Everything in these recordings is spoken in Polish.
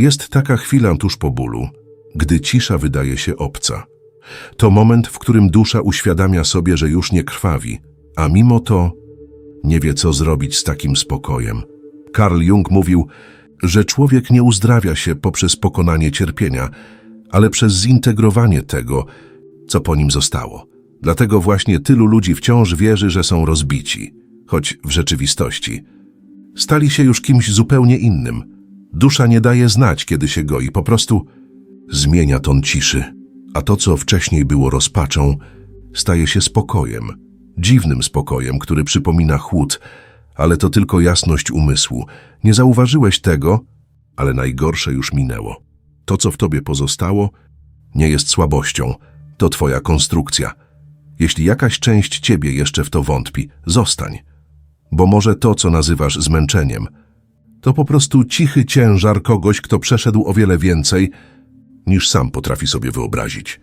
Jest taka chwila tuż po bólu, gdy cisza wydaje się obca. To moment, w którym dusza uświadamia sobie, że już nie krwawi, a mimo to nie wie, co zrobić z takim spokojem. Karl Jung mówił, że człowiek nie uzdrawia się poprzez pokonanie cierpienia, ale przez zintegrowanie tego, co po nim zostało. Dlatego właśnie tylu ludzi wciąż wierzy, że są rozbici, choć w rzeczywistości stali się już kimś zupełnie innym. Dusza nie daje znać, kiedy się goi, po prostu zmienia ton ciszy, a to, co wcześniej było rozpaczą, staje się spokojem, dziwnym spokojem, który przypomina chłód, ale to tylko jasność umysłu. Nie zauważyłeś tego, ale najgorsze już minęło. To, co w tobie pozostało, nie jest słabością, to twoja konstrukcja. Jeśli jakaś część ciebie jeszcze w to wątpi, zostań, bo może to, co nazywasz zmęczeniem, to po prostu cichy ciężar kogoś, kto przeszedł o wiele więcej, niż sam potrafi sobie wyobrazić.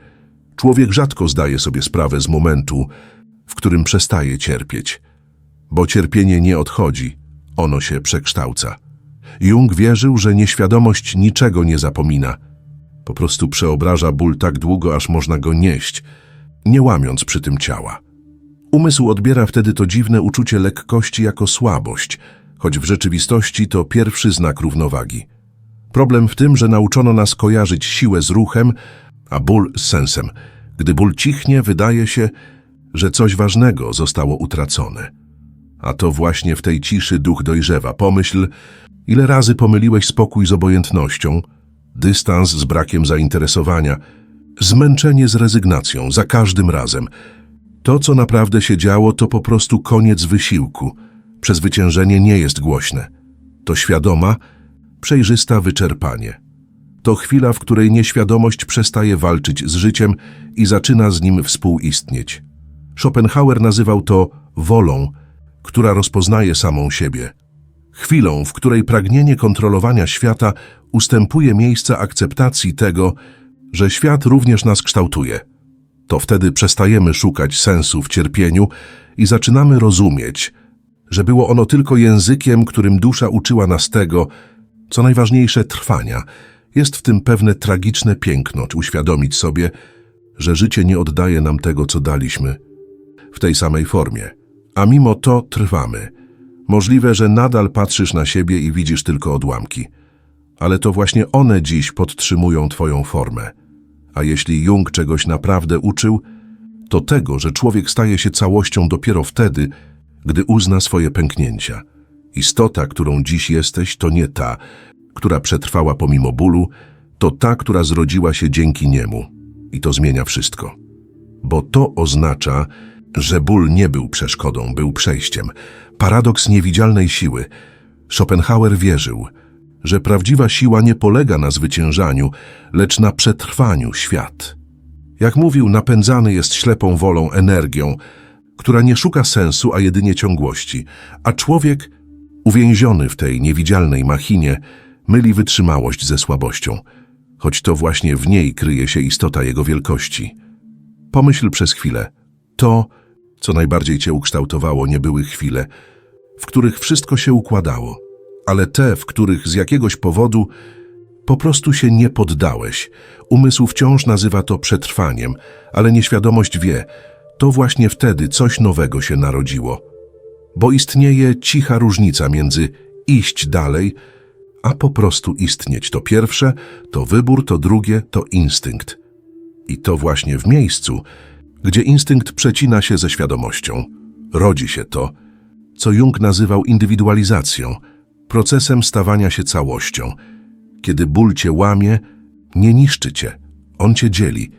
Człowiek rzadko zdaje sobie sprawę z momentu, w którym przestaje cierpieć, bo cierpienie nie odchodzi, ono się przekształca. Jung wierzył, że nieświadomość niczego nie zapomina, po prostu przeobraża ból tak długo, aż można go nieść, nie łamiąc przy tym ciała. Umysł odbiera wtedy to dziwne uczucie lekkości jako słabość, choć w rzeczywistości to pierwszy znak równowagi. Problem w tym, że nauczono nas kojarzyć siłę z ruchem, a ból z sensem. Gdy ból cichnie, wydaje się, że coś ważnego zostało utracone. A to właśnie w tej ciszy duch dojrzewa. Pomyśl, ile razy pomyliłeś spokój z obojętnością, dystans z brakiem zainteresowania, zmęczenie z rezygnacją, za każdym razem. To, co naprawdę się działo, to po prostu koniec wysiłku. Przezwyciężenie nie jest głośne. To świadoma, przejrzysta wyczerpanie. To chwila, w której nieświadomość przestaje walczyć z życiem i zaczyna z nim współistnieć. Schopenhauer nazywał to wolą, która rozpoznaje samą siebie. Chwilą, w której pragnienie kontrolowania świata ustępuje miejsca akceptacji tego, że świat również nas kształtuje. To wtedy przestajemy szukać sensu w cierpieniu i zaczynamy rozumieć, że było ono tylko językiem, którym dusza uczyła nas tego, co najważniejsze trwania. Jest w tym pewne tragiczne piękno, czy uświadomić sobie, że życie nie oddaje nam tego, co daliśmy, w tej samej formie. A mimo to trwamy. Możliwe, że nadal patrzysz na siebie i widzisz tylko odłamki. Ale to właśnie one dziś podtrzymują twoją formę. A jeśli Jung czegoś naprawdę uczył, to tego, że człowiek staje się całością dopiero wtedy, gdy uzna swoje pęknięcia. Istota, którą dziś jesteś, to nie ta, która przetrwała pomimo bólu, to ta, która zrodziła się dzięki niemu. I to zmienia wszystko. Bo to oznacza, że ból nie był przeszkodą, był przejściem. Paradoks niewidzialnej siły. Schopenhauer wierzył, że prawdziwa siła nie polega na zwyciężaniu, lecz na przetrwaniu świat. Jak mówił, napędzany jest ślepą wolą energią, która nie szuka sensu, a jedynie ciągłości, a człowiek, uwięziony w tej niewidzialnej machinie, myli wytrzymałość ze słabością, choć to właśnie w niej kryje się istota jego wielkości. Pomyśl przez chwilę. To, co najbardziej cię ukształtowało, nie były chwile, w których wszystko się układało, ale te, w których z jakiegoś powodu po prostu się nie poddałeś. Umysł wciąż nazywa to przetrwaniem, ale nieświadomość wie, to właśnie wtedy coś nowego się narodziło. Bo istnieje cicha różnica między iść dalej, a po prostu istnieć. To pierwsze, to wybór, to drugie, to instynkt. I to właśnie w miejscu, gdzie instynkt przecina się ze świadomością. Rodzi się to, co Jung nazywał indywidualizacją, procesem stawania się całością. Kiedy ból cię łamie, nie niszczy cię, on cię dzieli.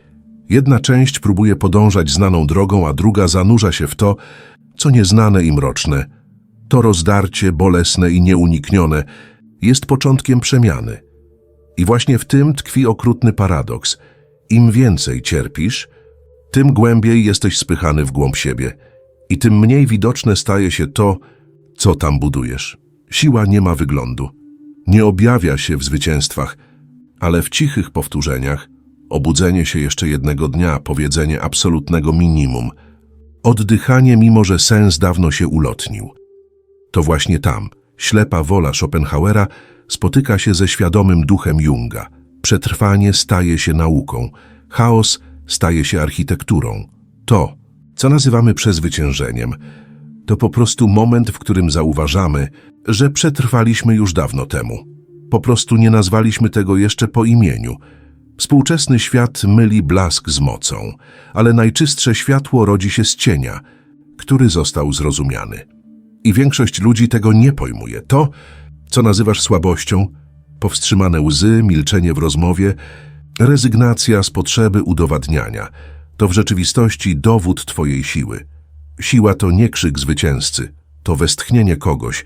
Jedna część próbuje podążać znaną drogą, a druga zanurza się w to, co nieznane i mroczne. To rozdarcie, bolesne i nieuniknione, jest początkiem przemiany. I właśnie w tym tkwi okrutny paradoks. Im więcej cierpisz, tym głębiej jesteś spychany w głąb siebie i tym mniej widoczne staje się to, co tam budujesz. Siła nie ma wyglądu. Nie objawia się w zwycięstwach, ale w cichych powtórzeniach, obudzenie się jeszcze jednego dnia, powiedzenie absolutnego minimum, oddychanie mimo, że sens dawno się ulotnił. To właśnie tam, ślepa wola Schopenhauera spotyka się ze świadomym duchem Junga. Przetrwanie staje się nauką, chaos staje się architekturą. To, co nazywamy przezwyciężeniem, to po prostu moment, w którym zauważamy, że przetrwaliśmy już dawno temu. Po prostu nie nazwaliśmy tego jeszcze po imieniu. Współczesny świat myli blask z mocą, ale najczystsze światło rodzi się z cienia, który został zrozumiany. I większość ludzi tego nie pojmuje. To, co nazywasz słabością, powstrzymane łzy, milczenie w rozmowie, rezygnacja z potrzeby udowadniania, to w rzeczywistości dowód Twojej siły. Siła to nie krzyk zwycięzcy, to westchnienie kogoś,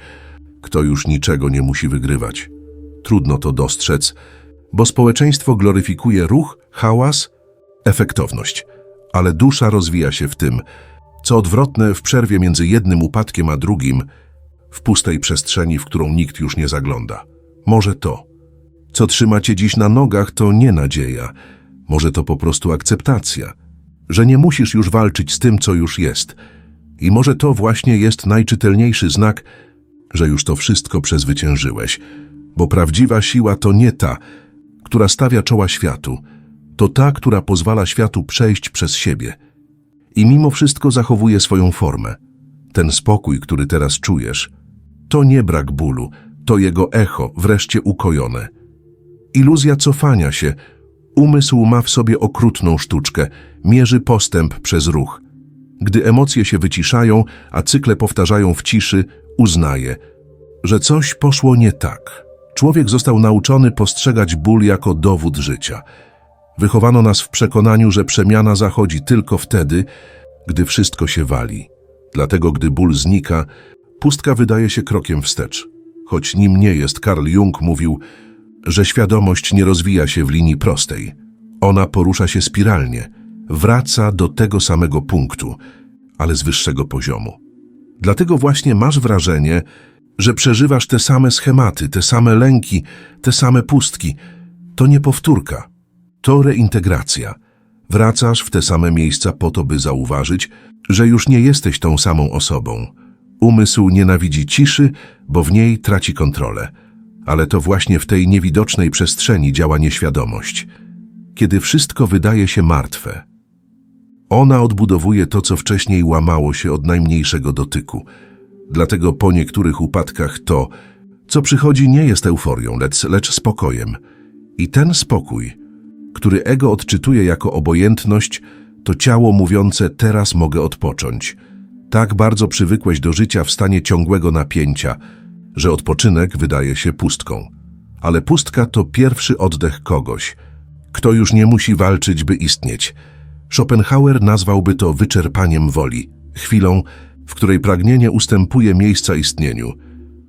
kto już niczego nie musi wygrywać. Trudno to dostrzec, bo społeczeństwo gloryfikuje ruch, hałas, efektowność, ale dusza rozwija się w tym, co odwrotne w przerwie między jednym upadkiem a drugim, w pustej przestrzeni, w którą nikt już nie zagląda. Może to, co trzyma cię dziś na nogach, to nie nadzieja, może to po prostu akceptacja, że nie musisz już walczyć z tym, co już jest. I może to właśnie jest najczytelniejszy znak, że już to wszystko przezwyciężyłeś, bo prawdziwa siła to nie ta, która stawia czoła światu, to ta, która pozwala światu przejść przez siebie. I mimo wszystko zachowuje swoją formę. Ten spokój, który teraz czujesz, to nie brak bólu, to jego echo, wreszcie ukojone. Iluzja cofania się, umysł ma w sobie okrutną sztuczkę, mierzy postęp przez ruch. Gdy emocje się wyciszają, a cykle powtarzają w ciszy, uznaje, że coś poszło nie tak. Człowiek został nauczony postrzegać ból jako dowód życia. Wychowano nas w przekonaniu, że przemiana zachodzi tylko wtedy, gdy wszystko się wali. Dlatego, gdy ból znika, pustka wydaje się krokiem wstecz. Choć nim nie jest, Karl Jung mówił, że świadomość nie rozwija się w linii prostej. Ona porusza się spiralnie, wraca do tego samego punktu, ale z wyższego poziomu. Dlatego właśnie masz wrażenie, że przeżywasz te same schematy, te same lęki, te same pustki. To nie powtórka, to reintegracja. Wracasz w te same miejsca po to, by zauważyć, że już nie jesteś tą samą osobą. Umysł nienawidzi ciszy, bo w niej traci kontrolę. Ale to właśnie w tej niewidocznej przestrzeni działa nieświadomość. Kiedy wszystko wydaje się martwe. Ona odbudowuje to, co wcześniej łamało się od najmniejszego dotyku. Dlatego po niektórych upadkach to, co przychodzi, nie jest euforią, lecz, lecz spokojem. I ten spokój, który ego odczytuje jako obojętność, to ciało mówiące teraz mogę odpocząć. Tak bardzo przywykłeś do życia w stanie ciągłego napięcia, że odpoczynek wydaje się pustką. Ale pustka to pierwszy oddech kogoś, kto już nie musi walczyć, by istnieć. Schopenhauer nazwałby to wyczerpaniem woli, chwilą, w której pragnienie ustępuje miejsca istnieniu.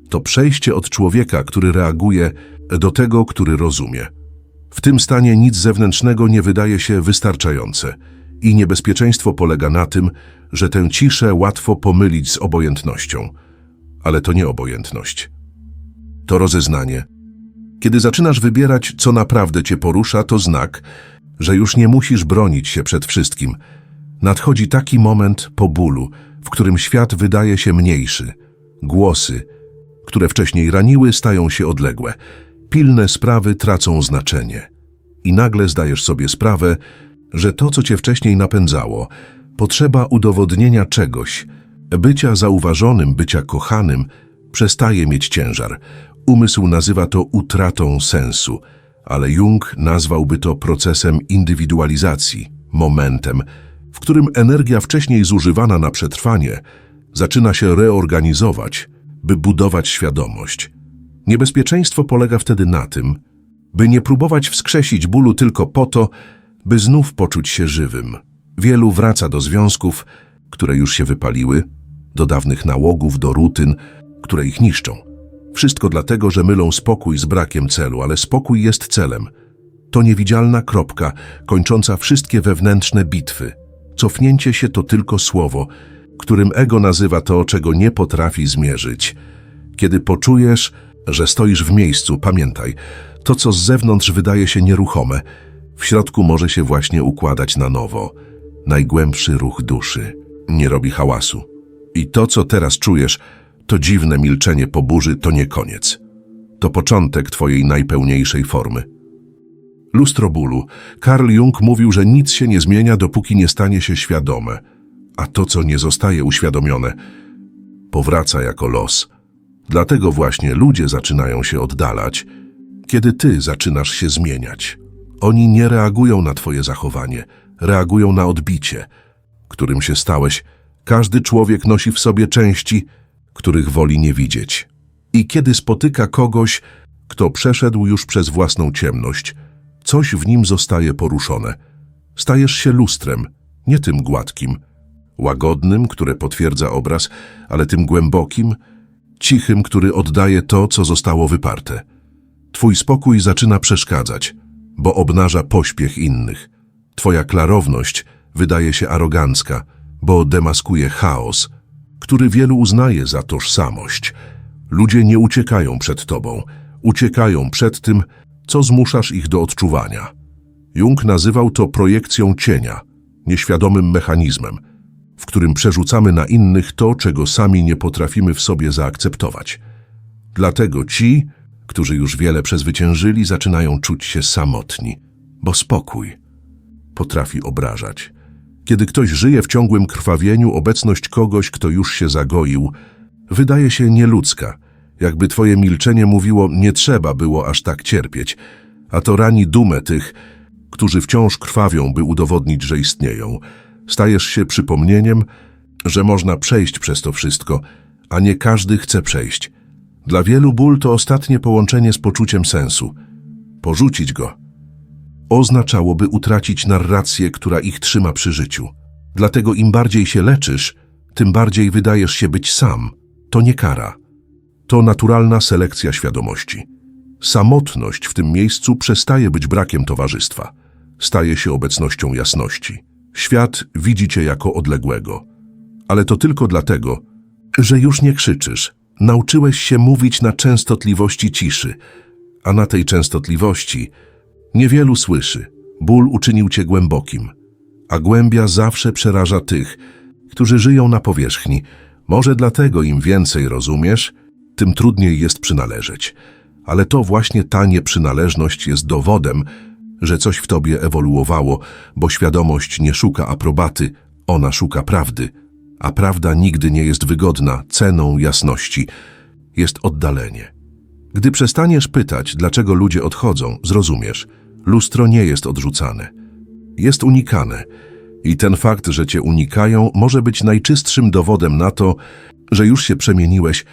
To przejście od człowieka, który reaguje, do tego, który rozumie. W tym stanie nic zewnętrznego nie wydaje się wystarczające i niebezpieczeństwo polega na tym, że tę ciszę łatwo pomylić z obojętnością. Ale to nie obojętność. To rozeznanie. Kiedy zaczynasz wybierać, co naprawdę cię porusza, to znak, że już nie musisz bronić się przed wszystkim. Nadchodzi taki moment po bólu, w którym świat wydaje się mniejszy. Głosy, które wcześniej raniły, stają się odległe. Pilne sprawy tracą znaczenie. I nagle zdajesz sobie sprawę, że to, co cię wcześniej napędzało, potrzeba udowodnienia czegoś, bycia zauważonym, bycia kochanym, przestaje mieć ciężar. Umysł nazywa to utratą sensu, ale Jung nazwałby to procesem indywidualizacji, momentem, w którym energia wcześniej zużywana na przetrwanie zaczyna się reorganizować, by budować świadomość. Niebezpieczeństwo polega wtedy na tym, by nie próbować wskrzesić bólu tylko po to, by znów poczuć się żywym. Wielu wraca do związków, które już się wypaliły, do dawnych nałogów, do rutyn, które ich niszczą. Wszystko dlatego, że mylą spokój z brakiem celu, ale spokój jest celem. To niewidzialna kropka, kończąca wszystkie wewnętrzne bitwy. Cofnięcie się to tylko słowo, którym ego nazywa to, czego nie potrafi zmierzyć. Kiedy poczujesz, że stoisz w miejscu, pamiętaj, to co z zewnątrz wydaje się nieruchome, w środku może się właśnie układać na nowo. Najgłębszy ruch duszy nie robi hałasu. I to, co teraz czujesz, to dziwne milczenie po burzy, to nie koniec. To początek twojej najpełniejszej formy. Lustro bólu. Carl Jung mówił, że nic się nie zmienia, dopóki nie stanie się świadome, a to, co nie zostaje uświadomione, powraca jako los. Dlatego właśnie ludzie zaczynają się oddalać, kiedy ty zaczynasz się zmieniać. Oni nie reagują na twoje zachowanie, reagują na odbicie, którym się stałeś. Każdy człowiek nosi w sobie części, których woli nie widzieć. I kiedy spotyka kogoś, kto przeszedł już przez własną ciemność, coś w nim zostaje poruszone. Stajesz się lustrem, nie tym gładkim, łagodnym, które potwierdza obraz, ale tym głębokim, cichym, który oddaje to, co zostało wyparte. Twój spokój zaczyna przeszkadzać, bo obnaża pośpiech innych. Twoja klarowność wydaje się arogancka, bo demaskuje chaos, który wielu uznaje za tożsamość. Ludzie nie uciekają przed tobą, uciekają przed tym, co zmuszasz ich do odczuwania. Jung nazywał to projekcją cienia, nieświadomym mechanizmem, w którym przerzucamy na innych to, czego sami nie potrafimy w sobie zaakceptować. Dlatego ci, którzy już wiele przezwyciężyli, zaczynają czuć się samotni, bo spokój potrafi obrażać. Kiedy ktoś żyje w ciągłym krwawieniu, obecność kogoś, kto już się zagoił, wydaje się nieludzka, jakby twoje milczenie mówiło, nie trzeba było aż tak cierpieć, a to rani dumę tych, którzy wciąż krwawią, by udowodnić, że istnieją. Stajesz się przypomnieniem, że można przejść przez to wszystko, a nie każdy chce przejść. Dla wielu ból to ostatnie połączenie z poczuciem sensu. Porzucić go oznaczałoby utracić narrację, która ich trzyma przy życiu. Dlatego im bardziej się leczysz, tym bardziej wydajesz się być sam. To nie kara. To naturalna selekcja świadomości. Samotność w tym miejscu przestaje być brakiem towarzystwa. Staje się obecnością jasności. Świat widzi cię jako odległego. Ale to tylko dlatego, że już nie krzyczysz. Nauczyłeś się mówić na częstotliwości ciszy, a na tej częstotliwości niewielu słyszy. Ból uczynił cię głębokim, a głębia zawsze przeraża tych, którzy żyją na powierzchni. Może dlatego im więcej rozumiesz, tym trudniej jest przynależeć. Ale to właśnie ta nieprzynależność jest dowodem, że coś w tobie ewoluowało, bo świadomość nie szuka aprobaty, ona szuka prawdy, a prawda nigdy nie jest wygodna ceną jasności. Jest oddalenie. Gdy przestaniesz pytać, dlaczego ludzie odchodzą, zrozumiesz. Lustro nie jest odrzucane. Jest unikane. I ten fakt, że cię unikają, może być najczystszym dowodem na to, że już się przemieniłeś,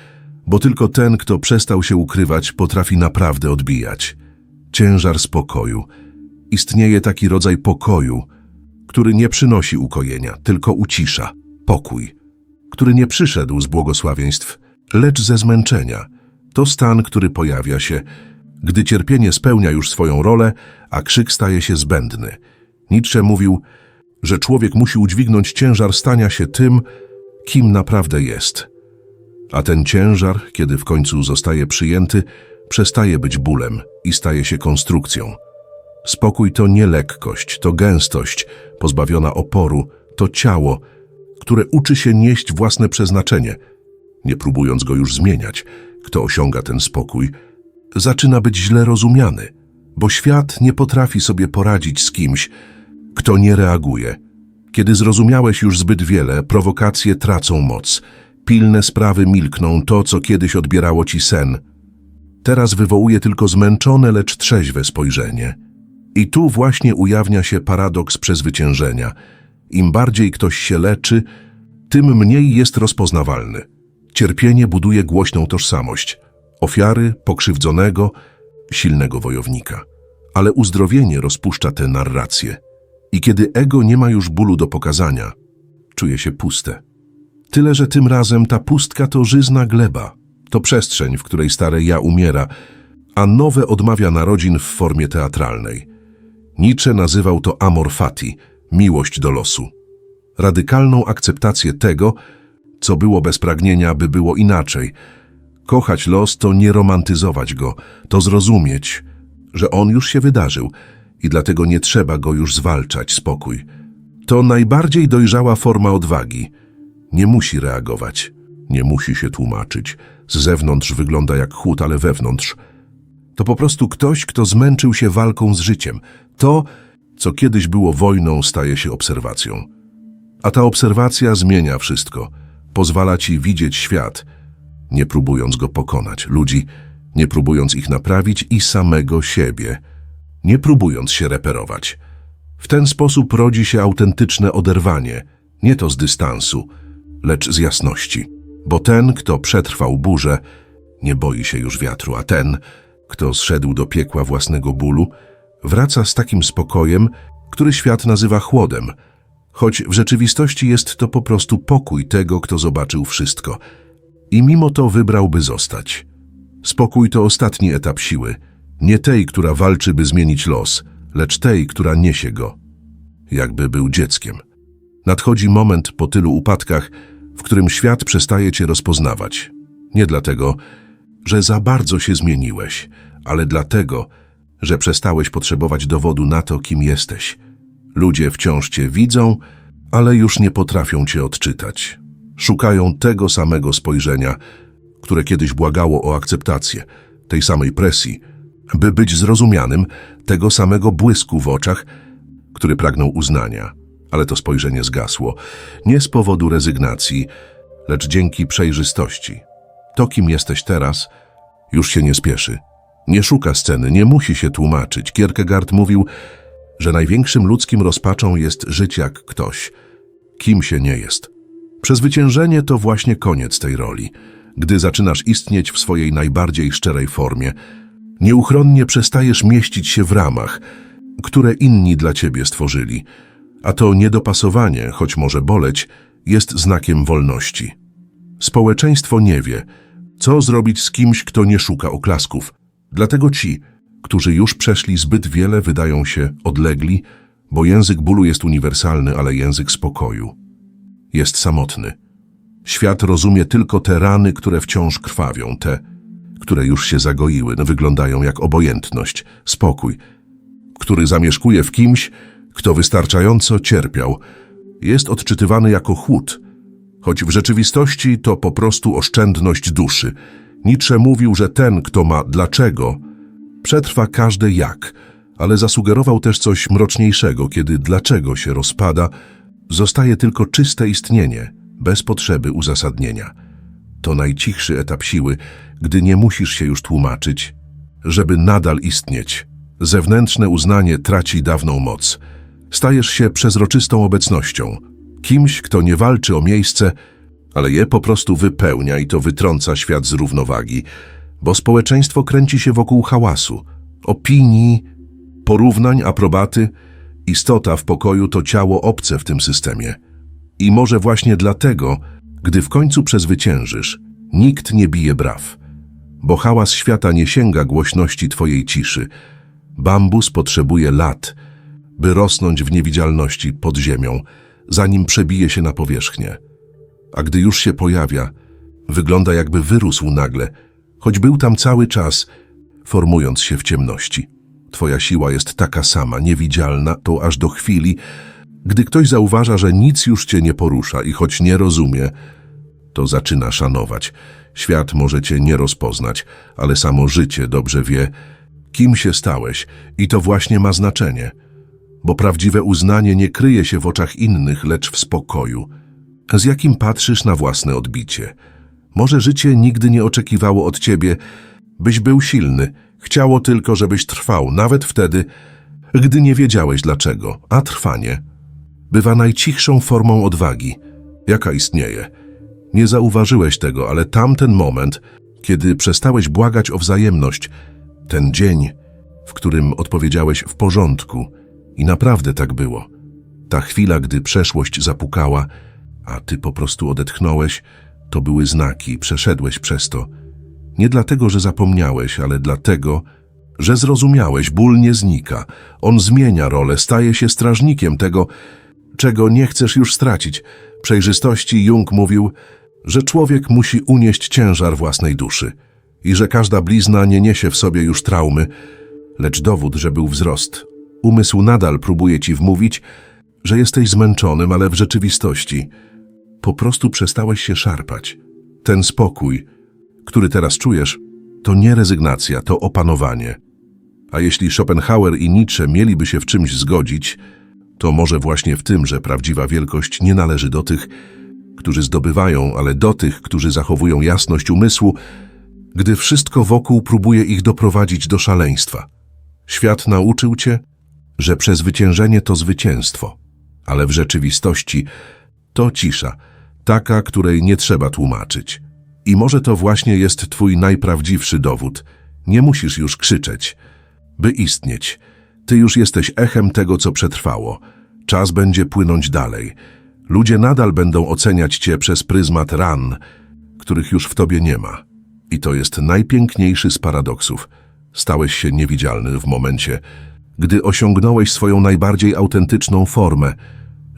bo tylko ten, kto przestał się ukrywać, potrafi naprawdę odbijać. Ciężar spokoju. Istnieje taki rodzaj pokoju, który nie przynosi ukojenia, tylko ucisza, pokój, który nie przyszedł z błogosławieństw, lecz ze zmęczenia. To stan, który pojawia się, gdy cierpienie spełnia już swoją rolę, a krzyk staje się zbędny. Nietzsche mówił, że człowiek musi udźwignąć ciężar stania się tym, kim naprawdę jest. A ten ciężar, kiedy w końcu zostaje przyjęty, przestaje być bólem i staje się konstrukcją. Spokój to nie lekkość, to gęstość, pozbawiona oporu, to ciało, które uczy się nieść własne przeznaczenie, nie próbując go już zmieniać. Kto osiąga ten spokój, zaczyna być źle rozumiany, bo świat nie potrafi sobie poradzić z kimś, kto nie reaguje. Kiedy zrozumiałeś już zbyt wiele, prowokacje tracą moc, pilne sprawy milkną, to, co kiedyś odbierało ci sen. Teraz wywołuje tylko zmęczone, lecz trzeźwe spojrzenie. I tu właśnie ujawnia się paradoks przezwyciężenia. Im bardziej ktoś się leczy, tym mniej jest rozpoznawalny. Cierpienie buduje głośną tożsamość. Ofiary, pokrzywdzonego, silnego wojownika. Ale uzdrowienie rozpuszcza tę narrację. I kiedy ego nie ma już bólu do pokazania, czuje się puste. Tyle, że tym razem ta pustka to żyzna gleba. To przestrzeń, w której stare ja umiera, a nowe odmawia narodzin w formie teatralnej. Nietzsche nazywał to amor fati, miłość do losu. Radykalną akceptację tego, co było bez pragnienia, by było inaczej. Kochać los to nie romantyzować go, to zrozumieć, że on już się wydarzył i dlatego nie trzeba go już zwalczać, spokój. To najbardziej dojrzała forma odwagi. Nie musi reagować, nie musi się tłumaczyć. Z zewnątrz wygląda jak chłód, ale wewnątrz To po prostu ktoś, kto zmęczył się walką z życiem. To, co kiedyś było wojną, staje się obserwacją. A ta obserwacja zmienia wszystko. Pozwala ci widzieć świat, nie próbując go pokonać, ludzi, nie próbując ich naprawić i samego siebie, nie próbując się reperować. W ten sposób rodzi się autentyczne oderwanie, nie to z dystansu, lecz z jasności. Bo ten, kto przetrwał burzę, nie boi się już wiatru, a ten, kto zszedł do piekła własnego bólu, wraca z takim spokojem, który świat nazywa chłodem, choć w rzeczywistości jest to po prostu pokój tego, kto zobaczył wszystko i mimo to wybrałby zostać. Spokój to ostatni etap siły, nie tej, która walczy, by zmienić los, lecz tej, która niesie go, jakby był dzieckiem. Nadchodzi moment po tylu upadkach, w którym świat przestaje cię rozpoznawać. Nie dlatego, że za bardzo się zmieniłeś, ale dlatego, że przestałeś potrzebować dowodu na to, kim jesteś. Ludzie wciąż cię widzą, ale już nie potrafią cię odczytać. Szukają tego samego spojrzenia, które kiedyś błagało o akceptację, tej samej presji, by być zrozumianym, tego samego błysku w oczach, który pragnął uznania. Ale to spojrzenie zgasło, nie z powodu rezygnacji, lecz dzięki przejrzystości. To, kim jesteś teraz, już się nie spieszy. Nie szuka sceny, nie musi się tłumaczyć. Kierkegaard mówił, że największym ludzkim rozpaczą jest żyć jak ktoś, kim się nie jest. Przezwyciężenie to właśnie koniec tej roli. Gdy zaczynasz istnieć w swojej najbardziej szczerej formie, nieuchronnie przestajesz mieścić się w ramach, które inni dla ciebie stworzyli. A to niedopasowanie, choć może boleć, jest znakiem wolności. Społeczeństwo nie wie, co zrobić z kimś, kto nie szuka oklasków. Dlatego ci, którzy już przeszli zbyt wiele, wydają się odlegli, bo język bólu jest uniwersalny, ale język spokoju jest samotny. Świat rozumie tylko te rany, które wciąż krwawią, te, które już się zagoiły, wyglądają jak obojętność, spokój, który zamieszkuje w kimś, kto wystarczająco cierpiał, jest odczytywany jako chłód, choć w rzeczywistości to po prostu oszczędność duszy. Nietzsche mówił, że ten, kto ma dlaczego, przetrwa każde jak, ale zasugerował też coś mroczniejszego, kiedy dlaczego się rozpada, zostaje tylko czyste istnienie, bez potrzeby uzasadnienia. To najcichszy etap siły, gdy nie musisz się już tłumaczyć, żeby nadal istnieć. Zewnętrzne uznanie traci dawną moc. Stajesz się przezroczystą obecnością, kimś, kto nie walczy o miejsce, ale je po prostu wypełnia i to wytrąca świat z równowagi, bo społeczeństwo kręci się wokół hałasu, opinii, porównań, aprobaty. Istota w pokoju to ciało obce w tym systemie. I może właśnie dlatego, gdy w końcu przezwyciężysz, nikt nie bije braw, bo hałas świata nie sięga głośności twojej ciszy. Bambus potrzebuje lat, by rosnąć w niewidzialności pod ziemią, zanim przebije się na powierzchnię. A gdy już się pojawia, wygląda jakby wyrósł nagle, choć był tam cały czas, formując się w ciemności. Twoja siła jest taka sama, niewidzialna, to aż do chwili, gdy ktoś zauważa, że nic już cię nie porusza i choć nie rozumie, to zaczyna szanować. Świat może cię nie rozpoznać, ale samo życie dobrze wie, kim się stałeś i to właśnie ma znaczenie, bo prawdziwe uznanie nie kryje się w oczach innych, lecz w spokoju, z jakim patrzysz na własne odbicie. Może życie nigdy nie oczekiwało od ciebie, byś był silny, chciało tylko, żebyś trwał, nawet wtedy, gdy nie wiedziałeś dlaczego, a trwanie bywa najcichszą formą odwagi, jaka istnieje. Nie zauważyłeś tego, ale tamten moment, kiedy przestałeś błagać o wzajemność, ten dzień, w którym odpowiedziałeś w porządku i naprawdę tak było. Ta chwila, gdy przeszłość zapukała, a ty po prostu odetchnąłeś, to były znaki, przeszedłeś przez to. Nie dlatego, że zapomniałeś, ale dlatego, że zrozumiałeś, ból nie znika. On zmienia rolę, staje się strażnikiem tego, czego nie chcesz już stracić. Przejrzystości Jung mówił, że człowiek musi unieść ciężar własnej duszy i że każda blizna nie niesie w sobie już traumy, lecz dowód, że był wzrost. Umysł nadal próbuje ci wmówić, że jesteś zmęczonym, ale w rzeczywistości po prostu przestałeś się szarpać. Ten spokój, który teraz czujesz, to nie rezygnacja, to opanowanie. A jeśli Schopenhauer i Nietzsche mieliby się w czymś zgodzić, to może właśnie w tym, że prawdziwa wielkość nie należy do tych, którzy zdobywają, ale do tych, którzy zachowują jasność umysłu, gdy wszystko wokół próbuje ich doprowadzić do szaleństwa. Świat nauczył cię, że przezwyciężenie to zwycięstwo, ale w rzeczywistości to cisza, taka, której nie trzeba tłumaczyć. I może to właśnie jest twój najprawdziwszy dowód. Nie musisz już krzyczeć, by istnieć. Ty już jesteś echem tego, co przetrwało. Czas będzie płynąć dalej. Ludzie nadal będą oceniać cię przez pryzmat ran, których już w tobie nie ma. I to jest najpiękniejszy z paradoksów. Stałeś się niewidzialny w momencie, gdy osiągnąłeś swoją najbardziej autentyczną formę.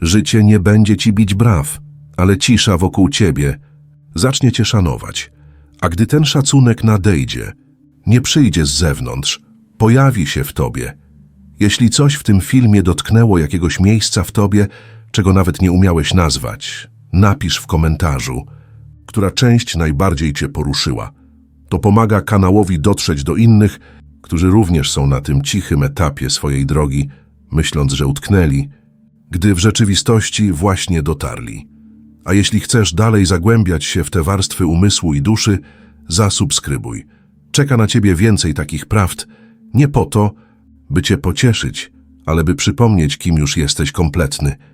Życie nie będzie ci bić braw, ale cisza wokół ciebie zacznie cię szanować. A gdy ten szacunek nadejdzie, nie przyjdzie z zewnątrz, pojawi się w tobie. Jeśli coś w tym filmie dotknęło jakiegoś miejsca w tobie, czego nawet nie umiałeś nazwać, napisz w komentarzu, która część najbardziej cię poruszyła. To pomaga kanałowi dotrzeć do innych, którzy również są na tym cichym etapie swojej drogi, myśląc, że utknęli, gdy w rzeczywistości właśnie dotarli. A jeśli chcesz dalej zagłębiać się w te warstwy umysłu i duszy, zasubskrybuj. Czeka na ciebie więcej takich prawd, nie po to, by cię pocieszyć, ale by przypomnieć, kim już jesteś kompletny –